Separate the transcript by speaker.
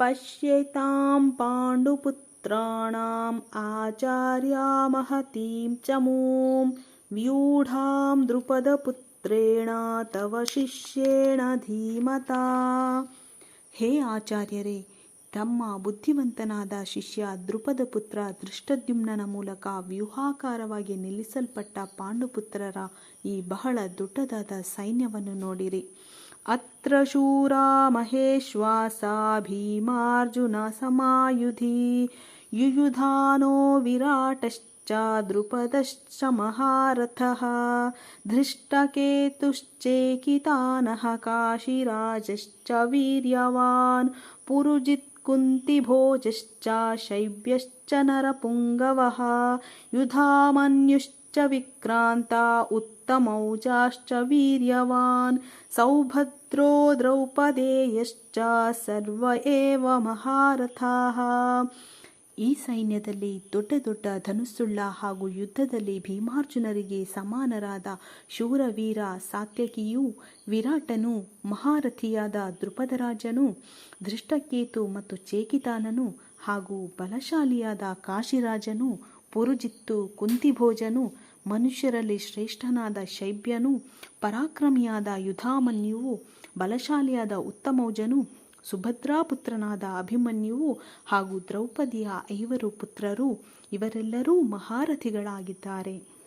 Speaker 1: पश्येतां पाण्डुपुत्राणाम् आचार्या महतीं च मूं व्यूढां द्रुपदपुत्रेण तव ಶಿಷ್ಯೇಣ ಧೀಮತಾ ಹೇ ಆಚಾರ್ಯರೇ ತಮ್ಮ ಬುದ್ಧಿವಂತನಾದ ಶಿಷ್ಯ ದೃಪದ ಪುತ್ರ ದೃಷ್ಟದ್ಯುಮ್ನನ ಮೂಲಕ ವ್ಯೂಹಾಕಾರವಾಗಿ ನಿಲ್ಲಿಸಲ್ಪಟ್ಟ ಪಾಂಡುಪುತ್ರರ ಈ ಬಹಳ ದೊಡ್ಡದಾದ ಸೈನ್ಯವನ್ನು ನೋಡಿರಿ अत्र शूरा महेश्वासा भीमार्जुनसमायुधि युयुधानो विराटश्च द्रुपदश्च महारथः धृष्टकेतुश्चेकितानः काशिराजश्च वीर्यवान् पुरुजित्कुन्तिभोजश्च शैव्यश्च नरपुङ्गवः युधामन्युश्च विक्रान्ता उत्तमौजाश्च वीर्यवान् सौभद्रो द्रौपदेयश्च सर्व एव महारथाः ಈ ಸೈನ್ಯದಲ್ಲಿ ದೊಡ್ಡ ದೊಡ್ಡ ಧನುಸ್ಸುಳ್ಳ ಹಾಗೂ ಯುದ್ಧದಲ್ಲಿ ಭೀಮಾರ್ಜುನರಿಗೆ ಸಮಾನರಾದ ಶೂರವೀರ ಸಾತ್ಯಕಿಯೂ ವಿರಾಟನು ಮಹಾರಥಿಯಾದ ದೃಪದರಾಜನು ದೃಷ್ಟಕೇತು ಮತ್ತು ಚೇಕಿತಾನನು ಹಾಗೂ ಬಲಶಾಲಿಯಾದ ಕಾಶಿರಾಜನು ಪುರುಜಿತ್ತು ಕುಂತಿಭೋಜನು ಮನುಷ್ಯರಲ್ಲಿ ಶ್ರೇಷ್ಠನಾದ ಶೈಬ್ಯನು, ಪರಾಕ್ರಮಿಯಾದ ಯುಧಾಮನ್ಯುವು, ಬಲಶಾಲಿಯಾದ ಉತ್ತಮೌಜನು, ಸುಭದ್ರಾಪುತ್ರನಾದ ಅಭಿಮನ್ಯುವು ಹಾಗೂ ದ್ರೌಪದಿಯ ಐವರು ಪುತ್ರರು, ಇವರೆಲ್ಲರೂ ಮಹಾರಥಿಗಳಾಗಿದ್ದಾರೆ.